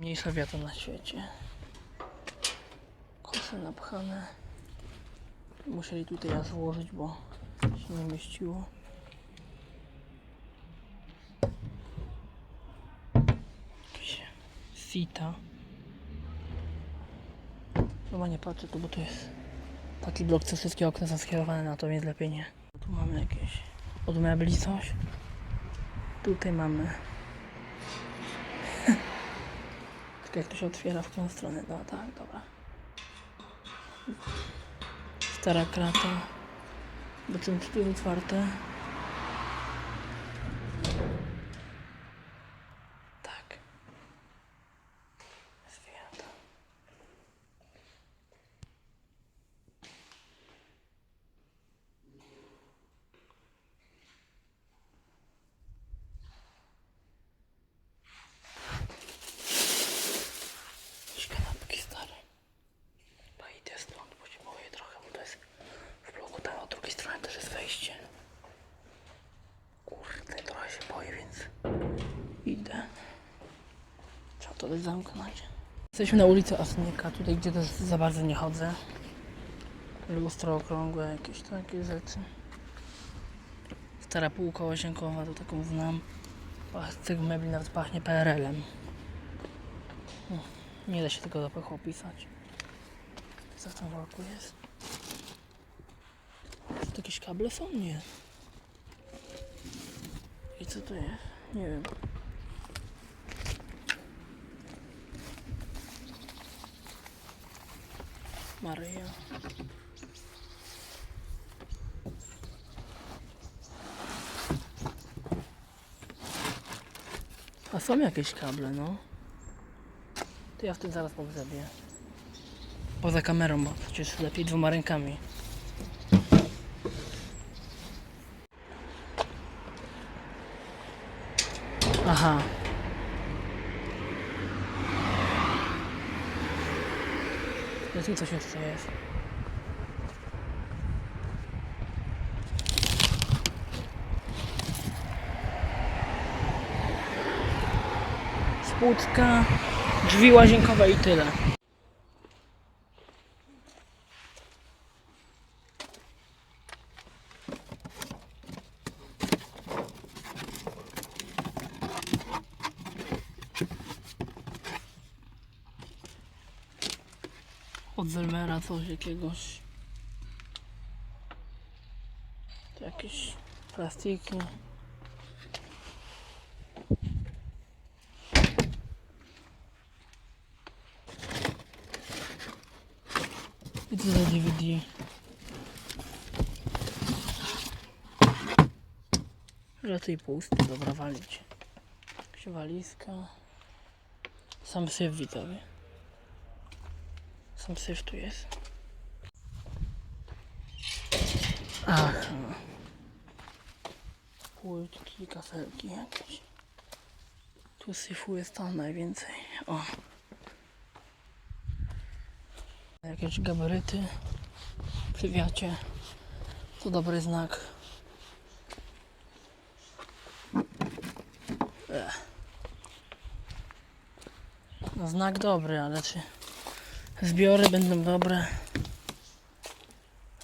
Mniejsza wiata na świecie. Kosze napchane. Musieli tutaj aż włożyć, bo się nie mieściło. Jakieś sita. Chyba nie patrzę tu, bo to jest taki blok, co wszystkie okna są skierowane na to, więc lepiej nie. Tu mamy jakieś od mebli coś. Tutaj mamy tylko jak to się otwiera w tą stronę. No tak, dobra. Stara krata. Bo tu jest otwarte? Tak. Zwijata. Jakieś kanapki stare. No idę stąd, bo się boję trochę, bo to jest w bloku tam od drugiej strony też jest wejście. Kurde, trochę się boję, więc idę. Trzeba to też zamknąć. Jesteśmy na ulicy Asnyka, tutaj gdzie też za bardzo nie chodzę. Lustro okrągłe, jakieś takie rzeczy. Stara półka łazienkowa, to taką znam. Z tych mebli nawet pachnie PRL-em. Nie da się tego zapachu opisać. Co w tym worku jest? Czy to jakieś kable są? Nie. I co to jest? Nie wiem. Maryja. A są jakieś kable, no. To ja w tym zaraz pogrzebię. Poza kamerą, bo przecież lepiej dwoma rękami. Aha. No tu coś jeszcze jest. Spłuczka, drzwi łazienkowe i tyle. Od Zelmera coś jakiegoś. Jakieś plastiki. I co za DVD? Raczej pusty, dobra walić. Jakaś walizka. Sam syf widzowie. Sam syf tu jest. Ach. Płytki, kafelki jakieś. Tu syfu jest tam najwięcej. O. Jakieś gabaryty przy wiacie. To dobry znak. Ech. No znak dobry, ale czy zbiory będą dobre?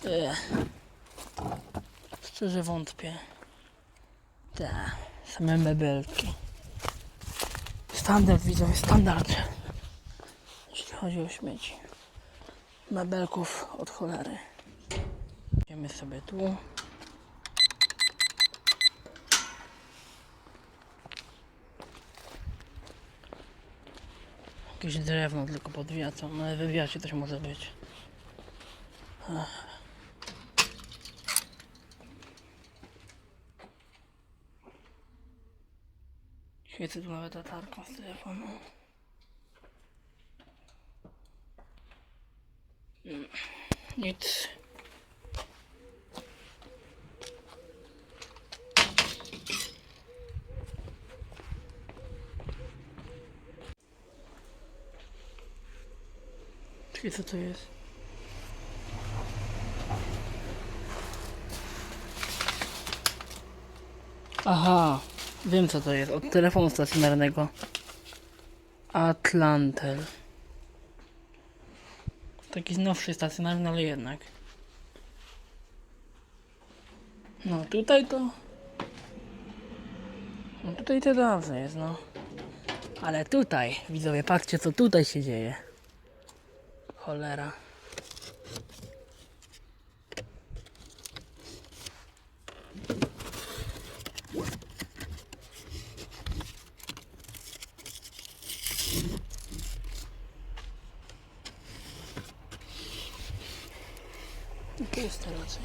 Ech. Szczerze wątpię. Tak, same mebelki. Standard widzowie, standard. Jeśli chodzi o śmieci mebelków od cholery. Idziemy sobie tu. Jakieś drewno tylko pod wiatą, no ale we wiacie też może być. Ach. Świecę tu nawet latarką z telefonu. Nic. Czekaj, co to jest? Aha, wiem co to jest, od telefonu stacjonarnego. Atlantel. Taki nowszy stacjonarny, ale jednak. No tutaj to... No tutaj to dobrze jest, no. Ale tutaj, widzowie, patrzcie co tutaj się dzieje. Cholera. Puste raczej.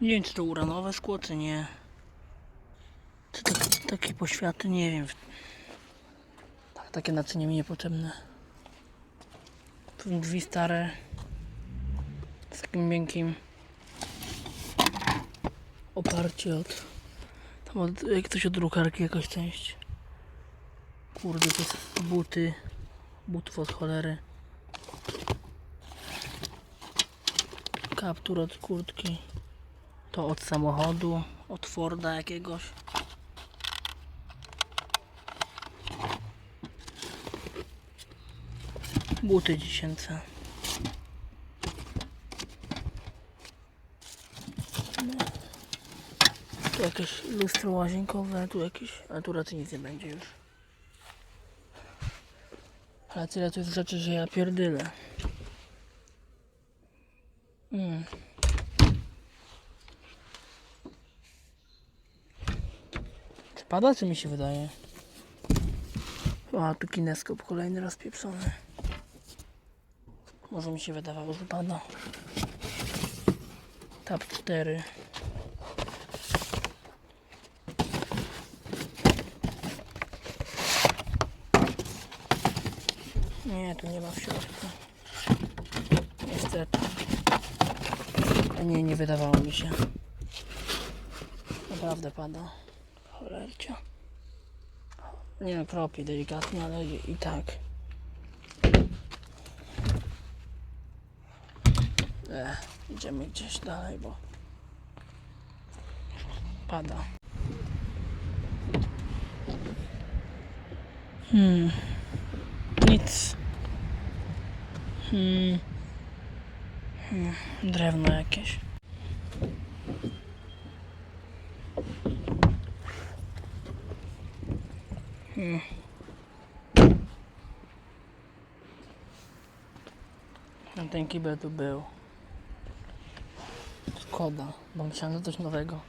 Nie wiem, czy to uranowe szkło, czy nie. Poświaty, nie wiem. Tak, takie naczynie mi niepotrzebne. Tu drzwi stare. Z takim miękkim oparcie od... Tam od, jak coś od drukarki jakaś część. Kurde, to są buty. Butów od cholery. Kaptur od kurtki. To od samochodu, od Forda jakiegoś. Buty dziecięce. No. Tu jakieś lustro łazienkowe, tu jakieś, ale tu raczej nic nie będzie już. Ale tyle to jest rzeczy, że ja pierdylę. Mm. Czy pada, czy mi się wydaje? A, tu kineskop kolejny raz pieprzony. Może mi się wydawało, że pada. Tab 4. Nie, tu nie ma w środku. Niestety. Nie, nie wydawało mi się. Naprawdę pada. Cholercia. Nie kropi delikatnie, ale i tak. Ech, idziemy gdzieś dalej, bo pada. Hmm. Nic. Hmm. Hmm. Drewno jakieś. Hmm. Ten kibel tu był. Szkoda, bo myślałem, że coś nowego.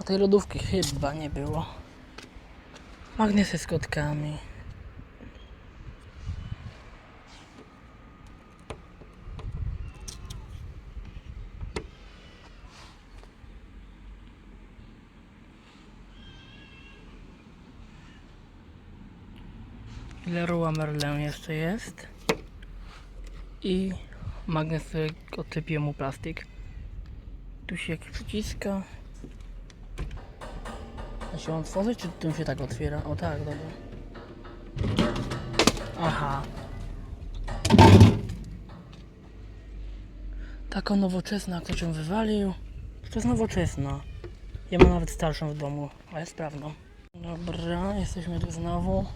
A tej lodówki chyba nie było. Magnesy z kotkami. Leroy Merlin jeszcze jest. I magnes, który mu plastik. Tu się jakiś przyciska. A się on otworzy, czy tu się tak otwiera? O tak, dobra. Aha. Taka nowoczesna, ktoś ją wywalił. To jest nowoczesna. Ja mam nawet starszą w domu, ale sprawną. Dobra, jesteśmy tu znowu.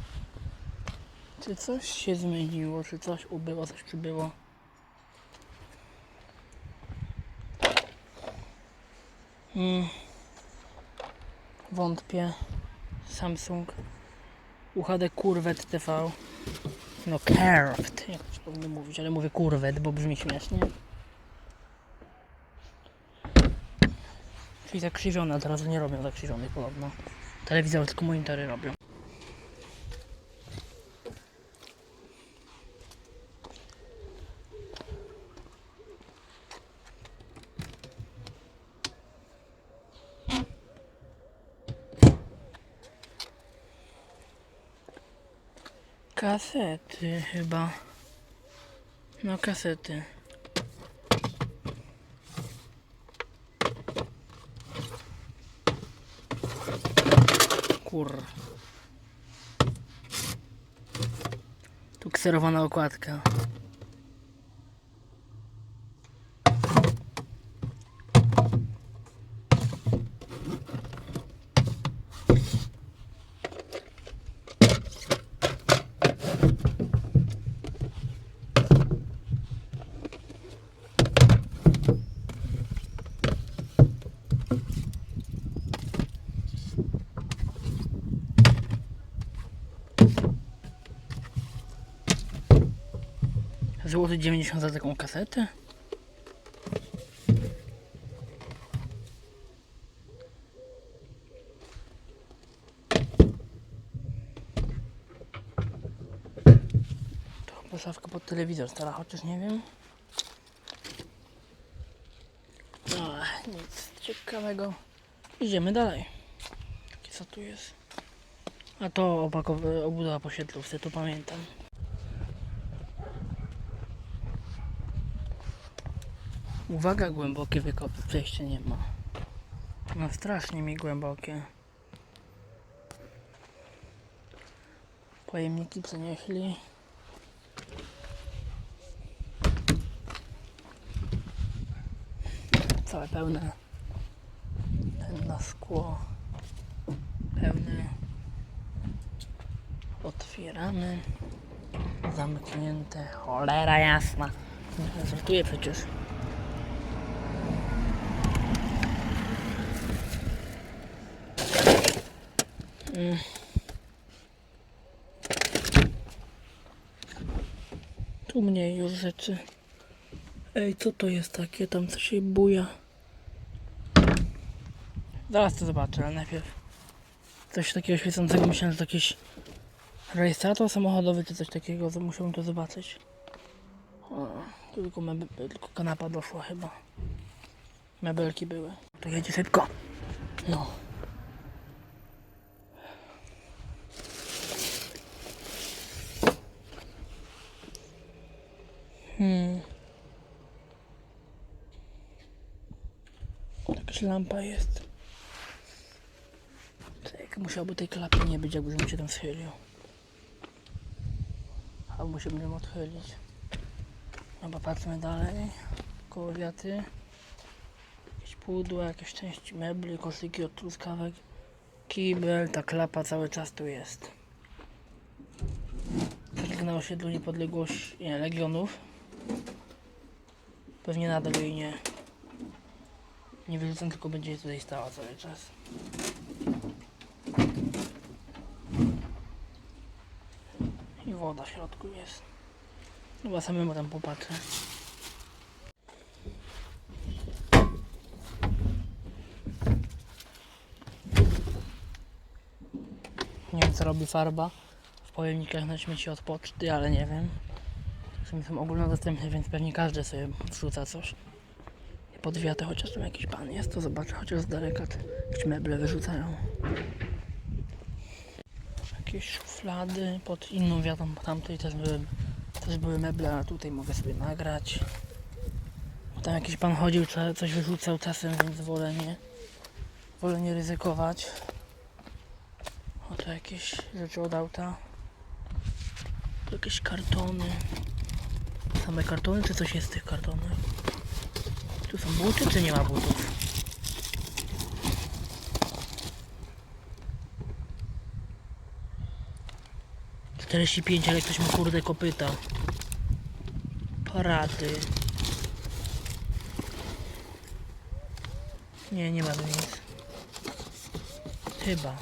Czy coś się zmieniło, czy coś ubyło, coś przybyło? Wątpię. Samsung. UHD Curvet TV. No Curved, jak to powinno mówić, ale mówię Curvet, bo brzmi śmiesznie. Czyli zakrzywione, a teraz nie robią zakrzywionych podobno. Telewizory tylko monitory robią. Kasety chyba. No kasety. Kur. Tu kserowana okładka. Złoty 90 za taką kasetę? To chyba szafka pod telewizor stara, chociaż nie wiem. No, nic ciekawego. Idziemy dalej. Co tu jest? A to obudowa po siedlówce, to pamiętam. Uwaga, głębokie wykopy, przejścia nie ma. No strasznie mi głębokie. Pojemniki przenieśli. Całe pełne. Ten na szkło. Pełne. Otwieramy. Zamknięte. Cholera jasna. Nie żartuję przecież. Mm. Tu mniej już rzeczy. Ej, co to jest takie? Tam coś się buja. Zaraz to zobaczę, ale najpierw coś takiego świecącego. Myślałem, że to jakiś rejestrator samochodowy czy coś takiego. to Musiałbym to zobaczyć. O, tylko, mebel, tylko kanapa doszła chyba. Mebelki były. To jedzie szybko. No. Hmm. Jakaś lampa jest. Tak, musiałoby tej klapy nie być, jakbyśmy się tam schylił. Albo musimy ją odchylić. Dobra, patrzmy dalej. Koło wiaty. Jakieś pudła, jakieś części mebli, koszyki od truskawek. Kibel, ta klapa cały czas tu jest. Targ na osiedlu niepodległości, nie, Legionów. Pewnie nadal jej nie. Nie wyrzucę, tylko będzie tutaj stała cały czas. W środku jest. Chyba samemu tam popatrzę. Nie wiem co robi farba w pojemnikach na śmieci od poczty, ale nie wiem. Są, są ogólnodostępne, więc pewnie każdy sobie wrzuca coś. I pod wiatę chociaż tam jakiś pan jest, to zobaczę chociaż z daleka, czy meble wyrzucają. Jakieś szuflady pod inną wiatą, bo tamtej też były, też były meble, a tutaj mogę sobie nagrać. Tam jakiś pan chodził, co- coś wyrzucał czasem, więc wolę nie, wolę nie ryzykować. Oto jakieś rzeczy od auta. Jakieś kartony. Same kartony, czy coś jest w tych kartonach? Tu są buty, czy nie ma butów? Czterdzieści pięć, ale ktoś ma kurde kopyta. Parady. Nie, nie ma tu nic. Chyba.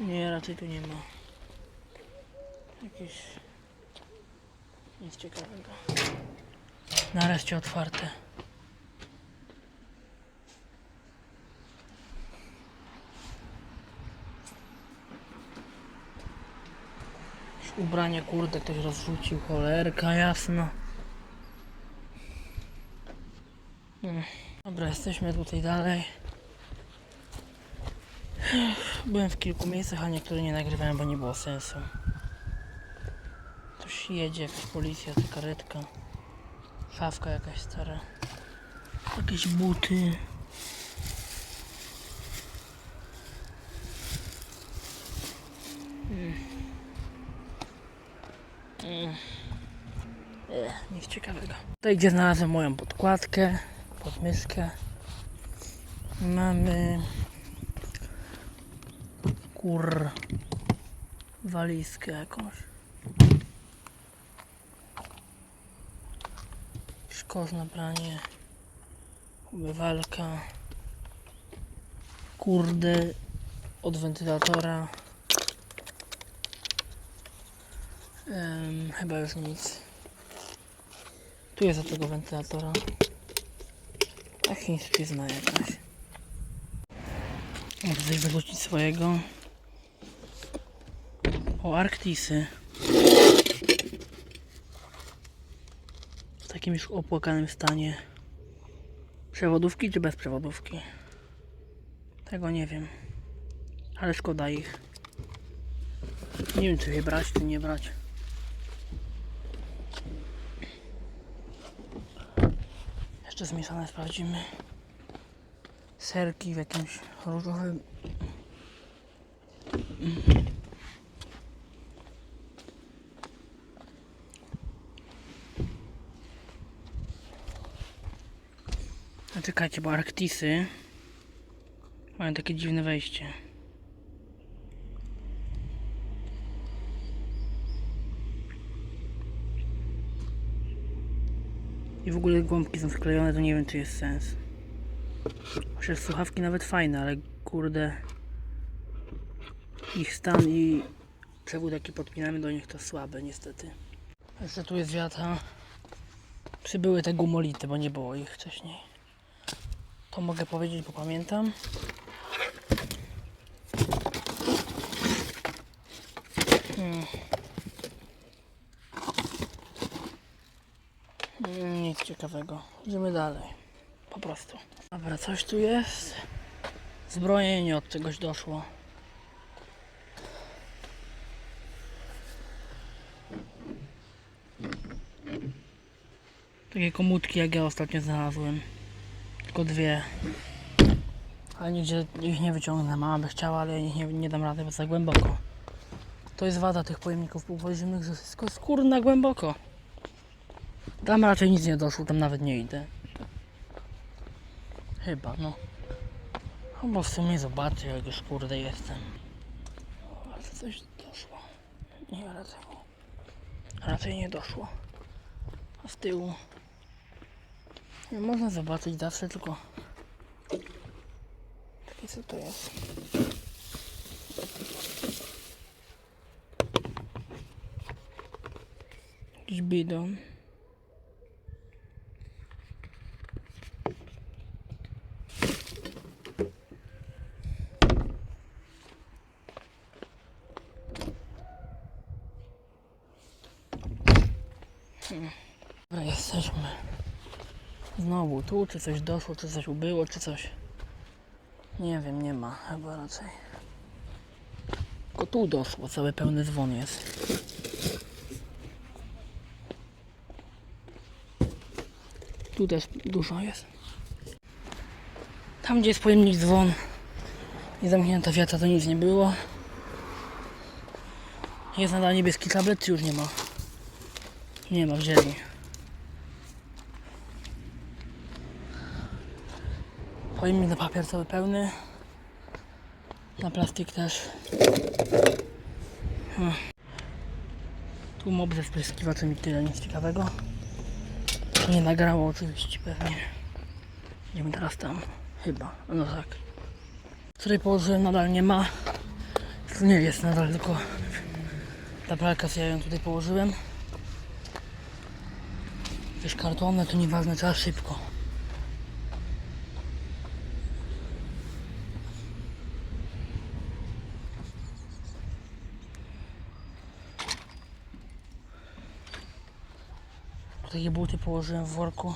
Nie, raczej tu nie ma. Jakieś... Nic ciekawego. Nareszcie otwarte. Ubranie kurde ktoś rozrzucił, cholerka jasna. Hmm. Dobra, jesteśmy tutaj dalej. Byłem w kilku miejscach, a niektóre nie nagrywałem, bo nie było sensu. Ktoś jedzie, policja, czy karetka. Szafka jakaś stara. Jakieś buty. Nic ciekawego. Tutaj gdzie znalazłem moją podkładkę, podmyszkę. Mamy kur walizkę jakąś. Szkosz na pranie, umywalka, Kurde, od wentylatora. Em, chyba już nic. Tu jest od tego wentylatora. A chińszczyzna jakaś. Muszę coś wyrzucić swojego. O, Arktisy. Już opłakanym stanie. Przewodówki czy bez przewodówki? Tego nie wiem. Ale szkoda ich. Nie wiem czy je brać, czy nie brać. Jeszcze zmieszane sprawdzimy. Serki w jakimś różowym. A czekajcie, bo Arktisy mają takie dziwne wejście. I w ogóle gąbki są wklejone, to nie wiem czy jest sens. Chociaż słuchawki nawet fajne, ale kurde ich stan i przewód jaki podpinamy do nich to słabe niestety. Jeszcze tu jest wiata. Przybyły te gumolity, bo nie było ich wcześniej. To mogę powiedzieć, bo pamiętam. Hmm. Mm, Nic ciekawego. Idziemy dalej. Po prostu. Dobra, coś tu jest. Zbrojenie od czegoś doszło. Takie komutki jak ja ostatnio znalazłem. Tylko dwie. Ale nigdzie ich nie wyciągnę. Mama by chciała, ale ich nie, nie dam rady, bo za głęboko. To jest wada tych pojemników półpodziemnych, że jest tylko skórna głęboko. Tam raczej nic nie doszło, tam nawet nie idę. Chyba, no. Albo w sumie zobaczę, jak już kurde jestem. Ale coś doszło. Nie, raczej nie. Raczej nie doszło. A z tyłu. Nie można zobaczyć zawsze, tylko... Takie co to jest? Jakiś bidon. Dobra, jesteśmy. Znowu tu, czy coś doszło, czy coś ubyło, czy coś. Nie wiem, nie ma chyba raczej. Tylko tu doszło, cały pełny dzwon jest. Tu też dużo jest. Tam gdzie jest pojemnik dzwon i zamknięta wiata to nic nie było. Jest nadal niebieski tablet, czy już nie ma? Nie ma, wzięli. Pojemnik na papier cały pełny. Na plastik też. Hmm. Tu mob ze spryskiwaczem i tyle, nic ciekawego. Nie nagrało oczywiście pewnie. Idziemy teraz tam. Chyba, no tak. Której położyłem nadal nie ma. Tu nie jest nadal, tylko ta pralka, ja ją tutaj położyłem. Jakieś kartony, to nieważne, trzeba szybko. Takie buty położyłem w worku.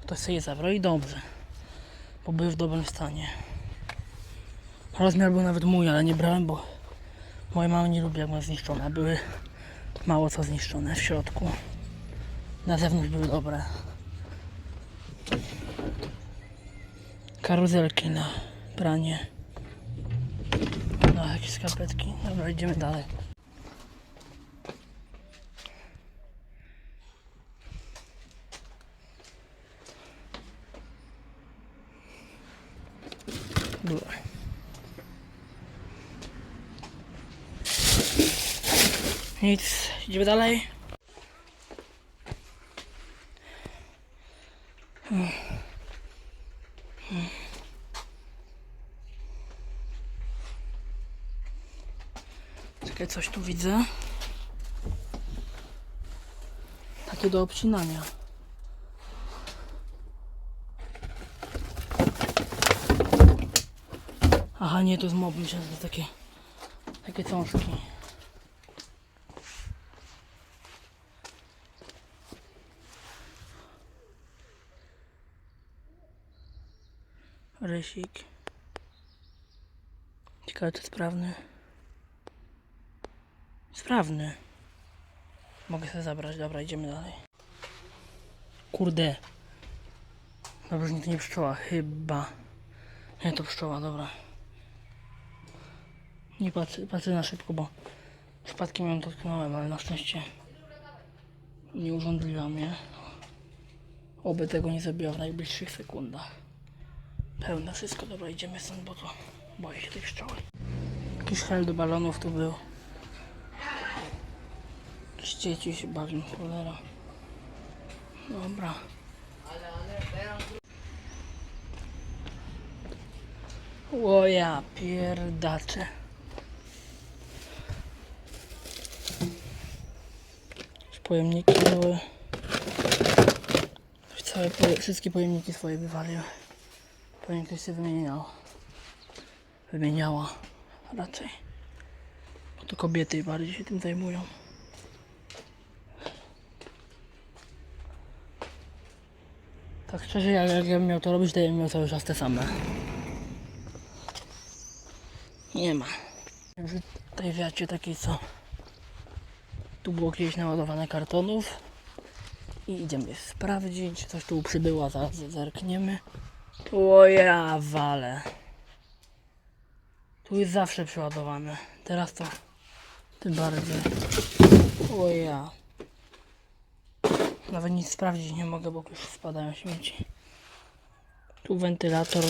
Ktoś sobie je zabrał i dobrze. Bo były w dobrym stanie. Rozmiar był nawet mój, ale nie brałem, bo moja mama nie lubi jak ma zniszczone. Były mało co zniszczone w środku. Na zewnątrz były dobre. Karuzelki na pranie. No, jakieś skarpetki. Dobra, idziemy dalej. Nic, idziemy dalej. Czekaj, coś tu widzę. Takie do obcinania. Aha, nie, to jest mob, myślałem, że to takie, takie cążki. Rysik. Ciekawe, czy sprawny. Sprawny. Mogę sobie zabrać, dobra, idziemy dalej. Kurde. Dobrze, że to nie pszczoła, chyba. Nie, to pszczoła, dobra. Nie patrzę, patrzę na szybko, bo przypadkiem ją dotknąłem, ale na szczęście nie urządliła mnie. Oby tego nie zabiła w najbliższych sekundach. Pełne wszystko, dobra, idziemy stąd, bo to boję się tej pszczoły. Jakiś hel do balonów tu był. Dzieci się bawią, cholera. Dobra. O ja pierdacze. Pojemniki były. Już Całe, wszystkie pojemniki swoje wywaliły. Pewnie ktoś się wymieniał. Wymieniała raczej. Bo to kobiety bardziej się tym zajmują. Tak szczerze, jak, jak ja bym miał to robić, to ja bym miał cały czas te same. Nie ma. Że Tutaj wiacie takiej co. Tu było kiedyś naładowane kartonów. I idziemy sprawdzić, coś tu przybyło, zaraz zerkniemy. O ja wale. Tu jest zawsze przeładowane. Teraz to tym bardziej. O ja. Nawet nic sprawdzić nie mogę, bo już spadają śmieci. Tu wentylator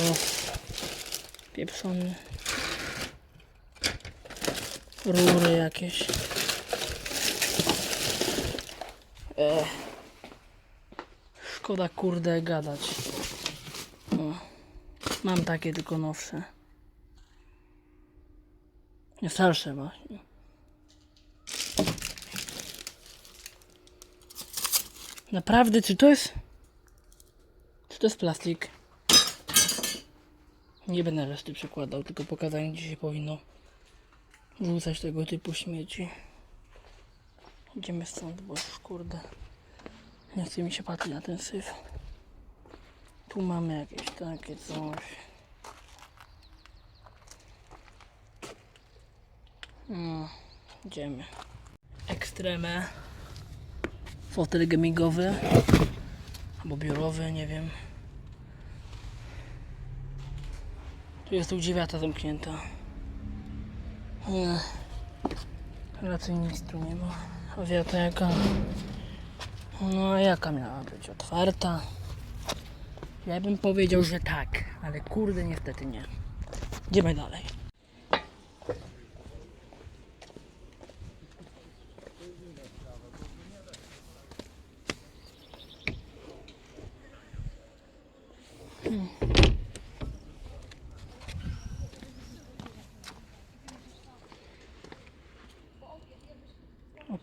pieprzony. Rury jakieś. Ech. Szkoda kurde gadać. Mam takie tylko nowsze. Nie starsze właśnie. Naprawdę, czy to jest... Czy to jest plastik? Nie będę reszty przekładał, tylko pokazałem gdzie się powinno rzucać tego typu śmieci. Idziemy stąd, bo już kurde nie chce mi się patrzeć na ten syf. Tu mamy jakieś takie coś. No, idziemy. Ekstremę. Fotel gamingowy. Albo biurowy, nie wiem. Tu jest tu dziewiata zamknięta. Nie. Raczej nic tu nie ma. A wiata jaka? No a jaka miała być? Otwarta? Ja bym powiedział, że tak, ale kurde niestety nie. Idziemy dalej.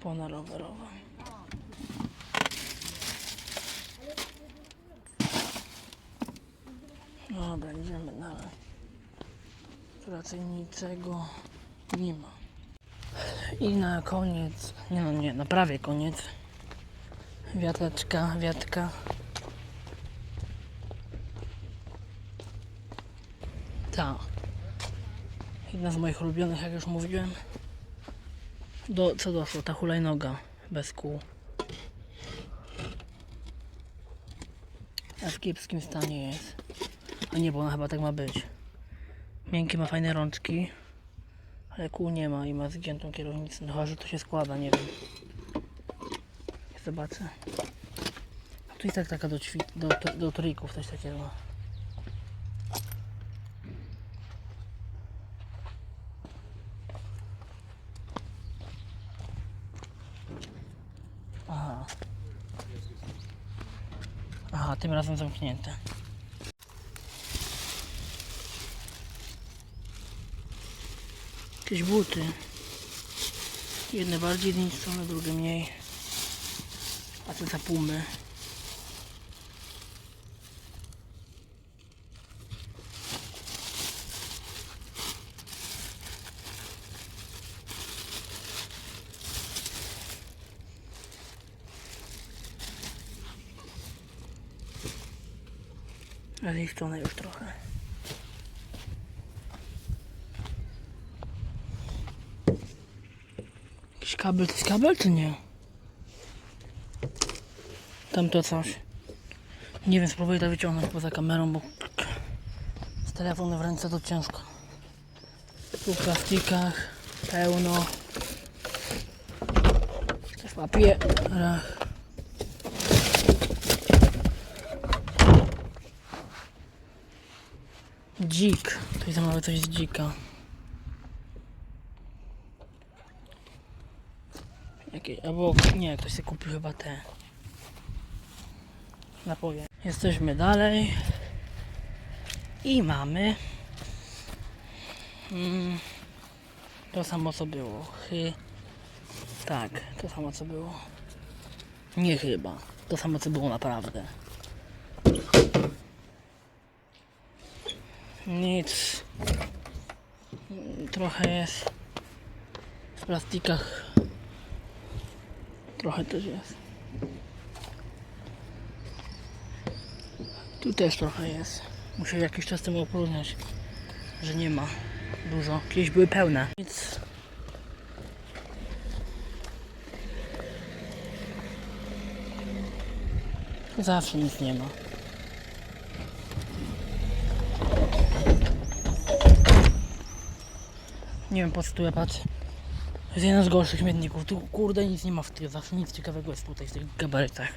Opona rowerowa. Dobra, idziemy dalej. Tu raczej niczego nie ma. I na koniec, nie no nie, na prawie koniec. Wiateczka, wiatka. Ta. Jedna z moich ulubionych, jak już mówiłem. Do, co doszło? Ta hulajnoga bez kół. A w kiepskim stanie jest. A nie, bo ona chyba tak ma być. Miękkie ma fajne rączki, ale kół nie ma i ma zgiętą kierownicę. No chyba, że to się składa, nie wiem. Zobaczę. A tu i tak taka do, ćwi- do, do, do trików, coś takiego. Aha. Aha, tym razem zamknięte. Jakieś buty. Jedne bardziej zniszczone, drugie mniej. A to za pumy. A zniszczone już trochę. Jakiś kabel, to jest kabel czy nie? Tam to coś. Nie wiem, spróbuję to wyciągnąć poza kamerą, bo z telefonu w ręce to ciężko. Tu w plastikach pełno. Też w papierach. Dzik. Tu jest mamy coś z dzika. Jakieś, albo nie, ktoś sobie kupił chyba te napoje. Jesteśmy dalej i mamy mm, to samo co było. Chy, tak, to samo co było. Nie chyba, to samo co było naprawdę. Nic. Trochę jest w plastikach. Trochę też jest. Tu też trochę jest. Muszę jakiś czas temu opróżniać, że nie ma dużo. Kiedyś były pełne. Nic. Zawsze nic nie ma. Nie wiem po co tu patrzę. To jest jeden z gorszych śmietników. Tu kurde nic nie ma w tych, zawsze nic ciekawego jest tutaj w tych gabarytach.